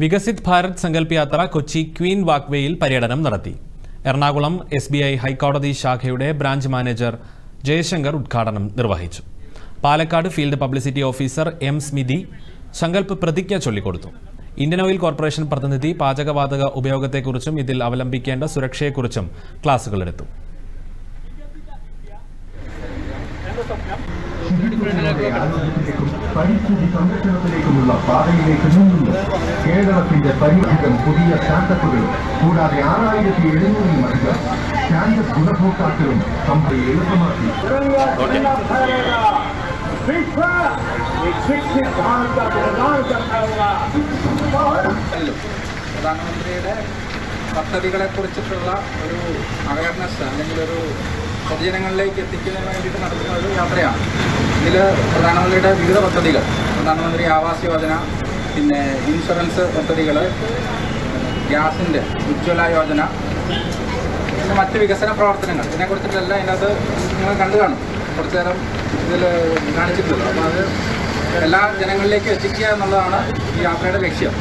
വികസിത് ഭാരത് സങ്കല്പ് യാത്ര കൊച്ചി ക്വീൻ വാക്വേയിൽ പര്യടനം നടത്തി. എറണാകുളം എസ് ബി ഐ ഹൈക്കോടതി ശാഖയുടെ ബ്രാഞ്ച് മാനേജർ ജയശങ്കർ ഉദ്ഘാടനം നിർവഹിച്ചു. Palakkad field publicity officer M Smithi Sankalp പ്രതിജ്ഞ ചൊല്ലിക്കൊടുത്തു. ഇന്ത്യൻ ഓയിൽ കോർപ്പറേഷൻ പ്രതിനിധി പാചകവാതക ഉപയോഗത്തെക്കുറിച്ചും ഇതിൽ അവലംബിക്കേണ്ട സുരക്ഷയെക്കുറിച്ചും ക്ലാസുകളെടുത്തു. പരിസ്ഥിതി സംരക്ഷണത്തിലേക്കുമുള്ള പാതയിലേക്ക് നീങ്ങുന്നു കേരളത്തിന്റെ പരിവർത്തനം പുതിയ സ്റ്റാർട്ടപ്പുകളും കൂടാതെ ആറായിരത്തി എഴുന്നൂറിലധികം സ്റ്റാൻഡപ്പ് ഗുണഭോക്താക്കളും കമ്പനി എളുപ്പമാക്കി विश्व एक विकसित भारत का निर्माण करता हुआ പ്രധാനമന്ത്രിയുടെ പദ്ധതികളെ കുറിച്ചിട്ടുള്ള ഒരു അവയർനെസ് അല്ലെങ്കിൽ ഒരു പൊതുജനങ്ങളിലേക്ക് എത്തിക്കുന്നതിന് വേണ്ടിയിട്ട് നടത്തുന്ന ഒരു യാത്രയാണ്. ഇതിൽ പ്രധാനമന്ത്രിയുടെ വിവിധ പദ്ധതികൾ പ്രധാനമന്ത്രി ആവാസ് യോജന പിന്നെ ഇൻഷുറൻസ് പദ്ധതികൾ ഗ്യാസിന്റെ ഉജ്ജ്വല യോജന പിന്നെ മറ്റ് വികസന പ്രവർത്തനങ്ങൾ. ഇതിനെക്കുറിച്ചിട്ടെല്ലാം ഇതിനകത്ത് നിങ്ങൾ കണ്ടു കാണും. കുറച്ചു നേരം ഇതിൽ കാണിച്ചിട്ടുള്ളത് അപ്പോൾ അത് എല്ലാ ജനങ്ങളിലേക്കും എത്തിക്കുക എന്നുള്ളതാണ് ഈ യാത്രയുടെ ലക്ഷ്യം.